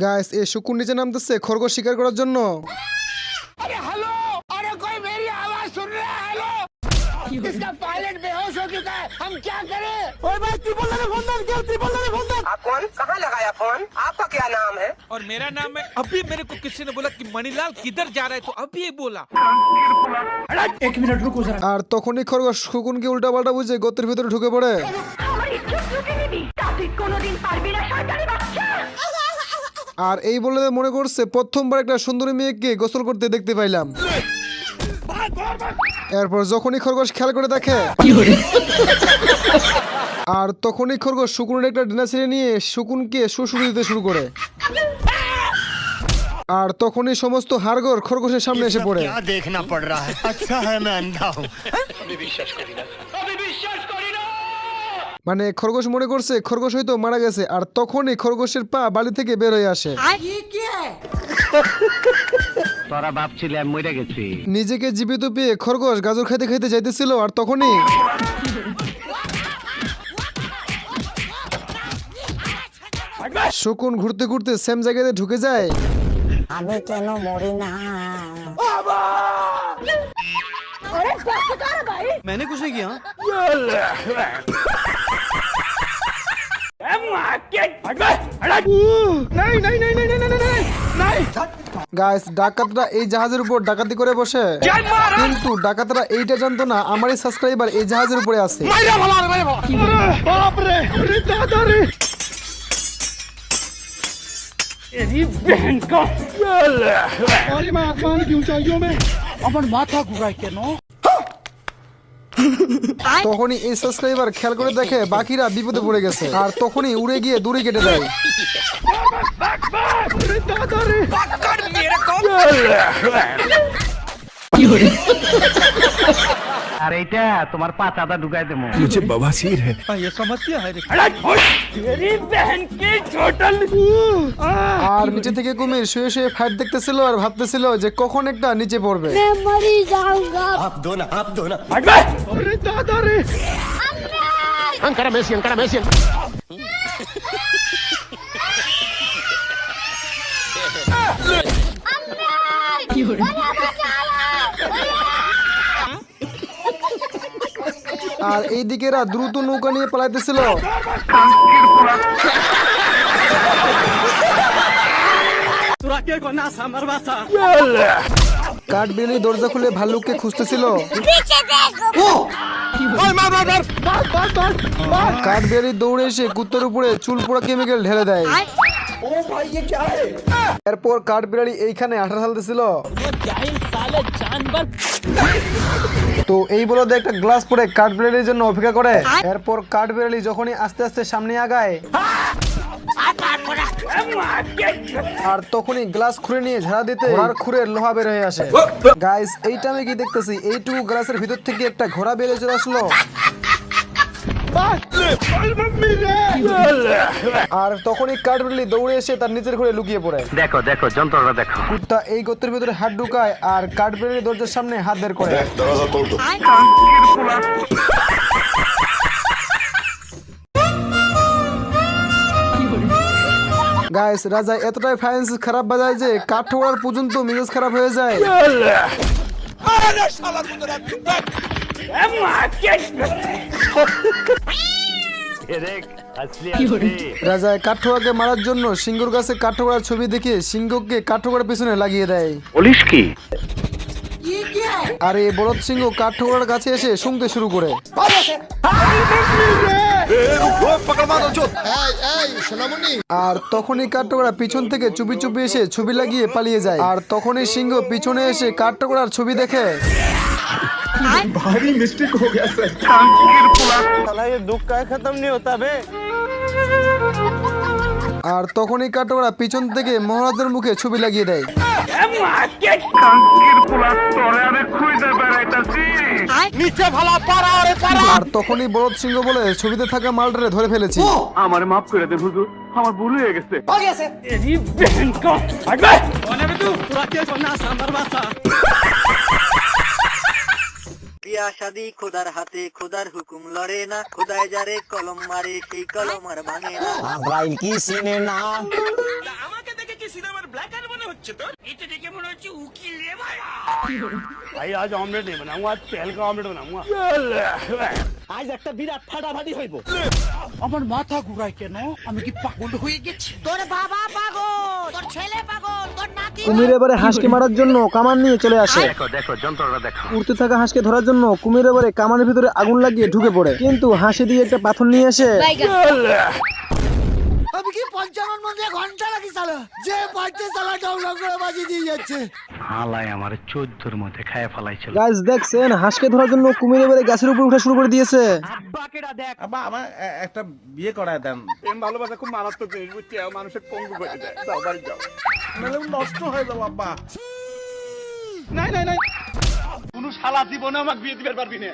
Guys এই শুকুর নিচে নামতেছে খরগোশ শিকার করার জন্য अरे हेलो अरे कोई मेरी आवाज सुन रहा है हेलो इसका पायलट बेहोश हो चुका है हम क्या करें ओए भाई त्रिपल ने फोन कर क्या त्रिपल ने फोन कर आप कौन कहाँ लगाया फोन आपका क्या नाम है और मेरा नाम है अभी मेरे को किसी ने बोला कि मणिलाल किधर जा रहा है तो अभी ये बोला আর তখনই খরগোশ শুকুনকে উল্টা পাল্টা বুঝে গর্তের ভিতরে ঢুকে পড়ে আমার ইজ্জত লুটে নিবি তা তুই কোনোদিন পারবি না শয়তানি বাচ্চা আর এই বলে মনে করছে প্রথমবার একটা সুন্দরী মেয়েকে গোসল করতে দেখতে পাইলাম। এরপর যখনই খরগোশ খেয়াল করে দেখে আর তখনই খরগোশ শুকুনের একটা ডিনা ছেড়ে নিয়ে শুকুনকে শ্বশুর দিতে শুরু করে। আর তখনই সমস্ত হাড়গোর খরগোশের সামনে এসে পড়ে। দেখনা পড় রা আচ্ছা হ্যাঁ আমি বিশ্বাস করি না। মানে খরগোশ মনে করছে খরগোশ হয়তো মারা গেছে আর তখনই খরগোশের পা বালি থেকে বের হয়ে আসে। তোরা মরে গেছি। নিজেকে জীবিত পেয়ে খরগোশ গাজর খাইতে খাইতে যাইতেছিল আর তখনই শকুন ঘুরতে ঘুরতে সেম জায়গাতে ঢুকে যায়। আমি কেন মরি না? আরে বাচ্চা কার ভাই গাইস ডাকাতরা এই জাহাজের উপর ডাকাতি করে বসে। কিন্তু ডাকাতরা এইটা জানতো না আমারই সাবস্ক্রাইবার এই জাহাজের উপরে আছে। তখনই এই সাবস্ক্রাইবার খেয়াল করে দেখে বাকিরা বিপদে পড়ে গেছে আর তখনই উড়ে গিয়ে দূরে কেটে দেয় আর এইটা তোমার পাচাটা ঢুকাই দেবো ये समस्या है रे আর নিচে থেকে কুমির শুয়ে শুয়ে ফাইট দেখতেছিল আর ভাবতেছিল যে কখন একটা নিচে পড়বে आप दो ना आप दो ना আর এই দিকেরা দ্রুত নৌকা নিয়ে পালাইতেছিল। কাঠবেলি দরজা খুলে ভাল্লুককে খুঁজতেছিল। কাঠবেলি দৌড়ে এসে কুত্তার উপরে চুল পোড়া কেমিক্যাল ঢেলে দেয়। এরপর কাঠবিড়ালি এইখানে আঠা ঢালতেছিল। তো এই বলদ একটা গ্লাস পরে কাঠবিড়ালির জন্য অপেক্ষা করে। এরপর কাঠবিড়ালি যখনই আস্তে আস্তে সামনে আগায়, আর তখনই গ্লাস খুঁড়ে নিয়ে ঝাড়া দিতে ঘোড়ার খুঁড়ের লোহা বের হয়ে আসে। গাইস এইটা আমি কি দেখতেছি? এইটুকু গ্লাসের ভিতর থেকে একটা ঘোড়া বেরিয়ে চলে আসলো। আর তখনই কাঠবিড়ালি দৌড়ে এসে তার নিচের ঘরে লুকিয়ে পড়ে। দেখো দেখো যন্ত্রটা দেখো। কুত্তা এই গর্তের ভিতরে হাত ঢুকায় আর কাঠবিড়ালি দরজার সামনে হাত বের করে। গাইস রাজা এতটাই ফাইন্স খারাপ বাজায় যে কাঠ ঠোকরার পর্যন্ত মেজাজ খারাপ হয়ে যায়। রাজা কাঠঠোয়াকে মারার জন্য সিংহর কাছে কাঠঠোকরার ছবি দেখে সিংহকে কাঠঠোকরার পিছনে লাগিয়ে দেয়। বলিস কি? আর এই বলদ সিংহ কাঠঠোকরার কাছে এসে শুনতে শুরু করে। আর তখনই কাঠঠোকরা পিছন থেকে চুপি চুপি এসে ছবি লাগিয়ে পালিয়ে যায়। আর তখনই সিংহ পিছনে এসে কাঠঠোকরার ছবি দেখে। আর তখনই কাঠঠোকরা পিছন থেকে মহারাজের মুখে ছবি লাগিয়ে দেয়। আর তখনই বলদ সিংহ বলে ছবিতে থাকা মালটারে ধরে ফেলেছি। আমার মাফ করে দে হুজুর। আমার ভুল হয়ে গেছে। বিয়া শাদি খোদার হাতে খোদার হুকুম লড়ে না। খোদায় যারে কলম মারে সেই কলম আর ভাঙে না। ভাই কি সিনে না আমাকে দেখে भाई হচ্ছে তোর? এটা দেখে মনে হচ্ছে ভাই আজ অমলেট নেই বানাবো আজ তেলকা অমলেট বানাবো। আজ একটা বিরাট ফাটাফাটি হইব। আমার মাথা ঘুরায় কেন? আমি কি পাগল হয়ে গেছি? তোর বাবা পাগল তোর ছেলে পাগল তোর নাতি কুমির এবারে হাঁসকে মারার জন্য কামান নিয়ে চলে আসে। দেখো দেখো যন্ত্রটা দেখো উড়তে থাকা হাঁসকে ধরার জন্য কুমির এবারে কামানের ভিতরে আগুন লাগিয়ে ঢুকে পড়ে। কিন্তু হাঁসে দিয়ে একটা পাথর নিয়ে আসে পঞ্চান্ন মধ্যে ঘণ্টা লাগি চালা যে পাইতে চালা ডাউনলোড করে বাজি দিয়ে যাচ্ছে। হালাই আমার চোদ্দোর মধ্যে খায় ফেলাইছিল। গাইস দেখছেন হাঁসকে ধরার জন্য কুমির এবারে গাছের উপর উঠা শুরু করে দিয়েছে। একটা বিয়ে করায় দেন। প্রেম ভালোবাসা খুব মারাত্মক জিনিস বুঝছি? মানুষের পঙ্গু করে দেয় যাও বাড়ি যাও। নাহলে নষ্ট হয়ে যাব আব্বা। নাই নাই নাই। কোন শালা জীবনে আমাকে বিয়ে দিতে পারবি না।